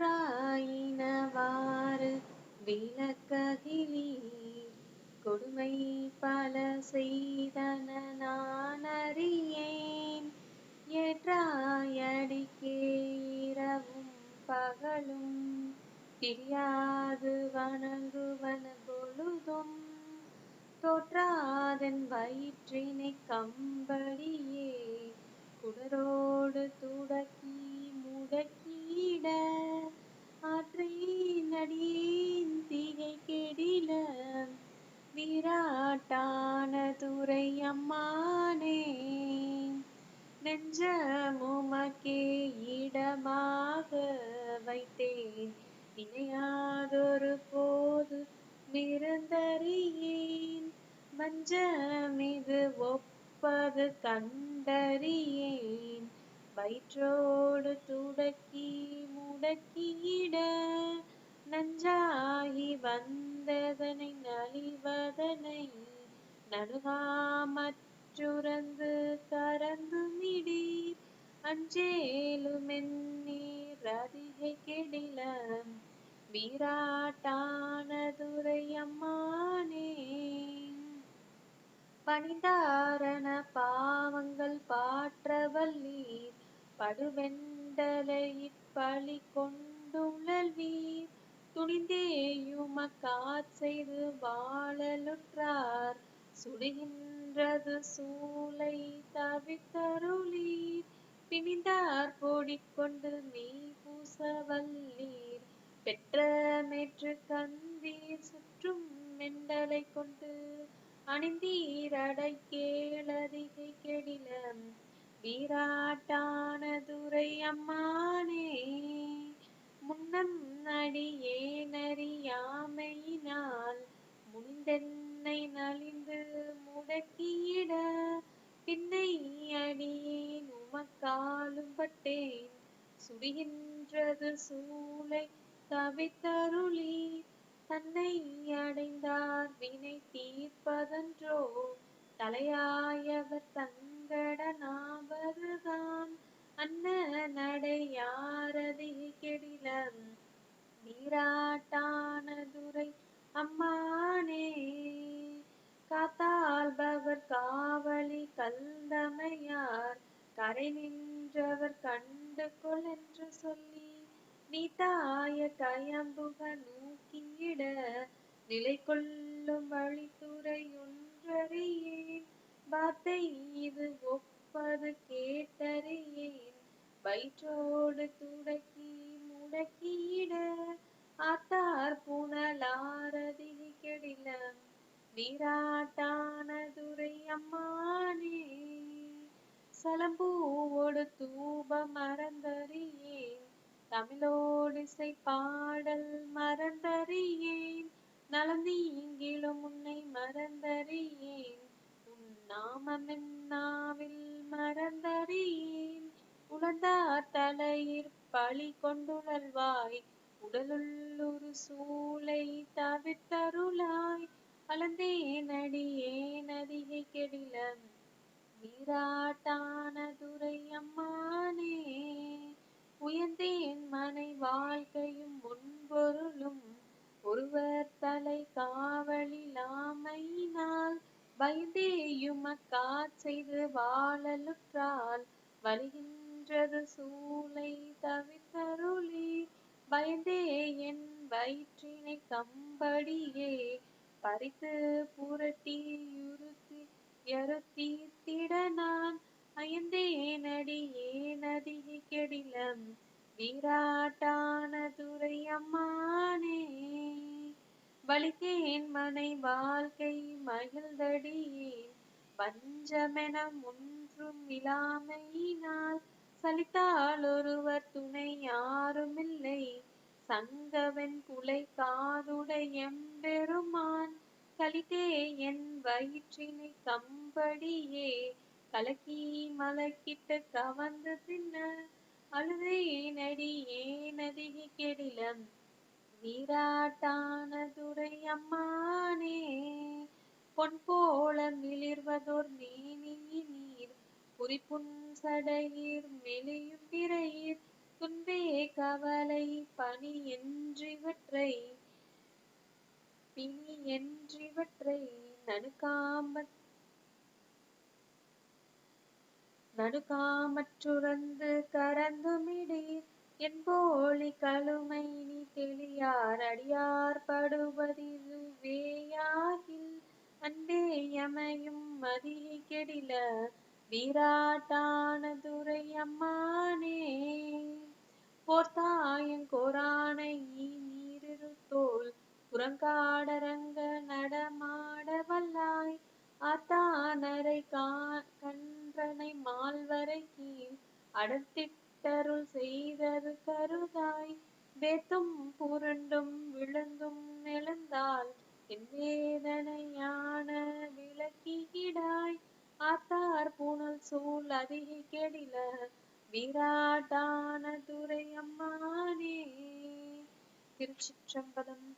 குற்றாயினவாறு விளக்ககிலி கொடுமை பல செய்தன நான் அறியேன் ஏற்றாயடிக்கே இரவும் பகலும் பிரியாது வணங்குவன பொழுதும் தோற்றாதன் வயிற்றினை கம்படியே குடரோடு துடக்கி முடக்கிட ஆற்றின் அடியேன் திகை கெடில விராட்டான துறை அம்மானே நெஞ்சமுமக்கே இடமாக வைத்தேன். இணையாதொரு போது விருந்தறியேன் ஒப்ப ஒப்பது கண்டறியேன். வயிற்றோடு துடக்கி முடக்கிட நஞ்சாகி வந்ததனை நலிவதனை நணுகாமற்றுறந்து கறந்து மிடீர் அஞ்சேலுமென்னீர் அதிகை கெடில வீராட்டானதுரை பணிந்தாரண பாவங்கள் பாற்றவல்லீர் படுவெண்டலை இப்பழி கொண்டுழல்வீர் துணிந்தேயுமக்காற் செய்து வாழலுற்றார் சுடுகின்றது சூளை தவித்தருளீர் பிணிந்தார் பொடிக்கொண்டு மெய் பூசவல்லீர் பெற்ற மேற்று கந்தீர் சுற்றும் மெண்டலை கொண்டு அணிந்தீரடை கேளதிகை கெடிலம் வீராட்டான துரை அம்மானே முன்னம் அடியேனறியாமையினால் முந்தென்னை நலிந்து முடக்கியிட பின்னை அடியேன் உமக்காலும் பட்டேன். சுடுகின்றது சூளை தவித்தருளீர் தன்னை அடைந்தார் வினை தீர்ப்பதன்றோ? தலையாயவர் தங்கடனாவதுதான் அன்ன நடையாரதி கெடிலம்? நீராட்டானதுரை அம்மானே. காத்தாள்பவர் காவலி கல்தமையார் கரை நின்றவர் கண்டு கொள் என்று சொல்லி நீ தாய கயம்புகனு நூக்கியிட நிலை கொள்ளும் வழித்துறை ஒன்றறியேன் வார்த்தை இது ஒப்பது கேட்டறியேன். வயிற்றோடு துடக்கி முடக்கியிட ஆத்தார் புனலாரதி கெடில நீராட்டான துரை அம்மானே. சலம்பூவோடு தூப தமிழோடிசை பாடல் மறந்தறியேன். நலந்தீங்கிலும் உன்னை மறந்தறியேன். உன் நாமமென்னாவில் மறந்தறியேன். உணர்ந்தார் தலையிற் பழி கொண்டுணர்வாய் உடலுள்ளொரு சூளை தவிர்த்தருளாய். அளந்தேனடியேன் அதிகை கெடிலம். நீராட்டான ஒருவர் தலை காவலிலாமையினால் பயந்தேயுமக்காற் செய்து வாழலுற்றால் வருகின்றது சூளை தவித்தருளி பயந்தே என் வயிற்றினை கம்படியே பறித்து புரட்டி யுருத்தி திடனான் நான் அயந்தேனடியேனதிகை கெடிலம் வீராட்டான துரை அம்மானே வலித்தேன் மனை வாழ்க்கை மகிழ்ந்தடியேன். பஞ்சமென ஒன்றும் இல்லாமையினால் சலித்தால் ஒருவர் துணை யாருமில்லை. சங்கவன் குலை காதுடைய எம்பெருமான் கலித்தே என் வயிற்றினை கம்படியே. கலக்கி மலக்கிட்டு கவர்ந்து தின்ன ஏன் ஏனதிகை கெடிலம் நீராட்டான துரை பொன் போல மிளிர்வதோர் மேனியினீர் குறிப்புன் சடையீர் மெலியும் பிறையீர் துன்பே கவலை பணி என்றிவற்றை பிணி என்றிவற்றை நடுக்காமற் நடுக்காமற்றுறந்து என் என்போழி கழுமை நீ தெளியார் அடியார் படுவதிதுவேயாகில் அன்பே எமையும் மதியை கெடில வீராட்டானதுரை அம்மானே. போர்த்தாயங்கோரானை நீரிருத்தோல் புறங்காடரங்க நடமாட வல்லாய். ஆத்தானரை கன்றனை மால்வரை கீழ் அடர்த்திட்டருள் செய்தது கருதாய். வெத்தும் புரண்டும் விழுந்தும் எழுந்தால் என் வேதனையான விளக்கிடாய் ஆத்தார் புனல் சூழ் அதிகை கெடில. வீராட்டான துரை அம்மானே திருச்சிற்றம்பலம்